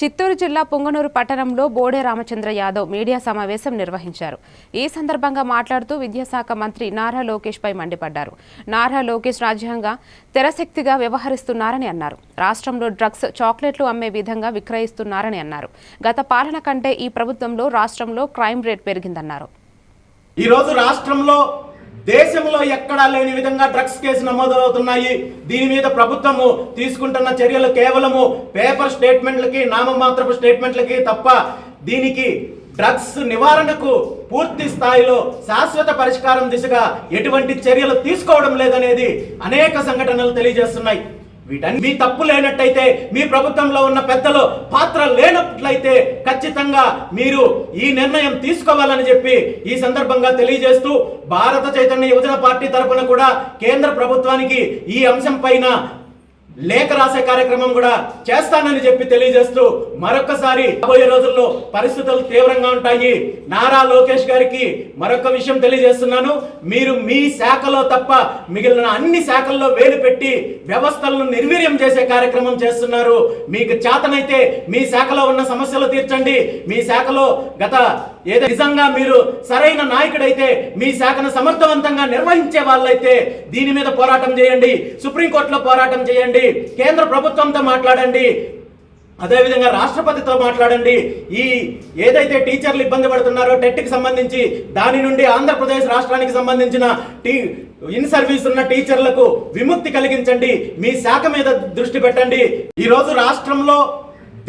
చిత్తూరు జిల్లా పొంగనూరు పట్టణంలో బోడే రామచంద్ర యాదవ్ మీడియా సమావేశం నిర్వహించారు. ఈ సందర్భంగా మాట్లాడుతూ విద్యాశాఖ మంత్రి నారా లోకేష్ పై మండిపడ్డారు. నారా లోకేష్ రాజ్యాంగ తెరశక్తిగా వ్యవహరిస్తున్నారని అన్నారు. రాష్ట్రంలో డ్రగ్స్ చాక్లెట్లు అమ్మే విధంగా విక్రయిస్తున్నారని అన్నారు. గత పాలన కంటే ఈ ప్రభుత్వంలో రాష్ట్రంలో క్రైమ్ రేట్ పెరిగిందన్నారు. ఈ రోజు రాష్ట్రంలో దేశంలో ఎక్కడా లేని విధంగా డ్రగ్స్ కేసు నమోదవుతున్నాయి. దీని మీద ప్రభుత్వము తీసుకుంటున్న చర్యలు కేవలము పేపర్ స్టేట్మెంట్లకి నామమాత్రపు స్టేట్మెంట్లకి తప్ప దీనికి డ్రగ్స్ నివారణకు పూర్తి స్థాయిలో శాశ్వత పరిష్కారం దిశగా ఎటువంటి చర్యలు తీసుకోవడం లేదనేది అనేక సంఘటనలు తెలియజేస్తున్నాయి. వీటన్ని మీ తప్పు లేనట్టయితే మీ ప్రభుత్వంలో ఉన్న పెద్దలు పాత్ర లేనట్లయితే ఖచ్చితంగా మీరు ఈ నిర్ణయం తీసుకోవాలని చెప్పి ఈ సందర్భంగా తెలియజేస్తూ భారత చైతన్య యువజన పార్టీ తరపున కూడా కేంద్ర ప్రభుత్వానికి ఈ అంశం పైన లేఖ రాసే కార్యక్రమం కూడా చేస్తానని చెప్పి తెలియజేస్తూ మరొకసారి రాబోయే రోజుల్లో పరిస్థితులు తీవ్రంగా ఉంటాయి. నారా లోకేష్ గారికి మరొక విషయం తెలియజేస్తున్నాను. మీరు మీ శాఖలో తప్ప మిగిలిన అన్ని శాఖల్లో వేలు పెట్టి వ్యవస్థలను నిర్వీర్యం చేసే కార్యక్రమం చేస్తున్నారు. మీకు చేతనైతే మీ శాఖలో ఉన్న సమస్యలు తీర్చండి. మీ శాఖలో గత ఏదో నిజంగా మీరు సరైన నాయకుడైతే మీ శాఖను సమర్థవంతంగా నిర్వహించే వాళ్ళైతే దీని మీద పోరాటం చేయండి సుప్రీంకోర్టులో పోరాటం చేయండి కేంద్ర ప్రభుత్వంతో మాట్లాడండి అదేవిధంగా రాష్ట్రపతితో మాట్లాడండి. ఈ ఏదైతే టీచర్లు ఇబ్బంది పడుతున్నారో టెట్కి సంబంధించి దాని నుండి ఆంధ్రప్రదేశ్ రాష్ట్రానికి సంబంధించిన టీ ఇన్ సర్వీస్ ఉన్న టీచర్లకు విముక్తి కలిగించండి మీ శాఖ మీద దృష్టి పెట్టండి. ఈరోజు రాష్ట్రంలో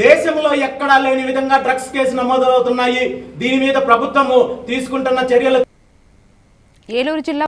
దేశంలో ఎక్కడా లేని విధంగా డ్రగ్స్ కేసు నమోదవుతున్నాయి. దీని మీద ప్రభుత్వము తీసుకుంటున్న చర్యలు ఏలూరు జిల్లా